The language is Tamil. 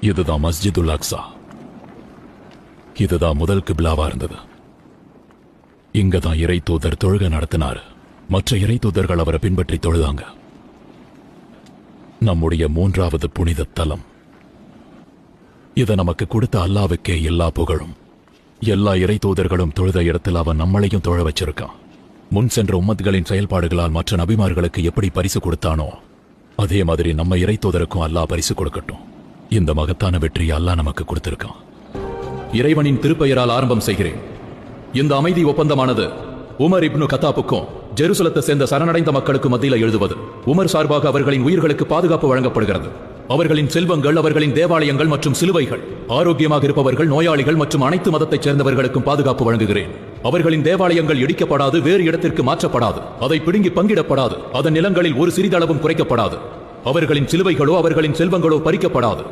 இதுதான் மஸ்ஜிதுல் அக்ஸா. இதுதான் முதல் கிப்லாவா இருந்தது. இங்க தான் இறை தூதர் தொழுகை நடத்தினார். மற்ற இறை தூதர்கள் அவரை பின்பற்றி தொழுதாங்க. நம்முடைய மூன்றாவது புனித தலம். இதை நமக்கு கொடுத்த அல்லாவுக்கே எல்லா புகழும். எல்லா இறை தூதர்களும் தொழுத இடத்தில் அவன் நம்மளையும் தொழ வச்சிருக்கான். முன் சென்ற உம்மத்களின் செயல்பாடுகளால் மற்ற நபிமார்களுக்கு எப்படி பரிசு கொடுத்தானோ அதே மாதிரி நம்ம இறை தூதருக்கும் அல்லாஹ் பரிசு கொடுக்கட்டும். இந்த மகத்தான வெற்றி அல்லா நமக்கு கொடுத்திருக்கான். இறைவனின் திருப்பெயரால் ஆரம்பம் செய்கிறேன். இந்த அமைதி ஒப்பந்தமானது உமர் இப்னு கத்தாப்புக்கும் ஜெருசலத்தை சேர்ந்த சரணடைந்த மக்களுக்கு மத்தியில் எழுதுவது. உமர் சார்பாக அவர்களின் உயிர்களுக்கு பாதுகாப்பு வழங்கப்படுகிறது. அவர்களின் செல்வங்கள் அவர்களின் தேவாலயங்கள் மற்றும் சிலுவைகள் ஆரோக்கியமாக இருப்பவர்கள் நோயாளிகள் மற்றும் அனைத்து மதத்தைச் சேர்ந்தவர்களுக்கும் பாதுகாப்பு வழங்குகிறேன். அவர்களின் தேவாலயங்கள் இடிக்கப்படாது வேறு இடத்திற்கு மாற்றப்படாது. அதை பிடுங்கி பங்கிடப்படாது. அதன் நிலங்களில் ஒரு சிறிதளவும் குறைக்கப்படாது. அவர்களின் சிலுவைகளோ அவர்களின் செல்வங்களோ பறிக்கப்படாது.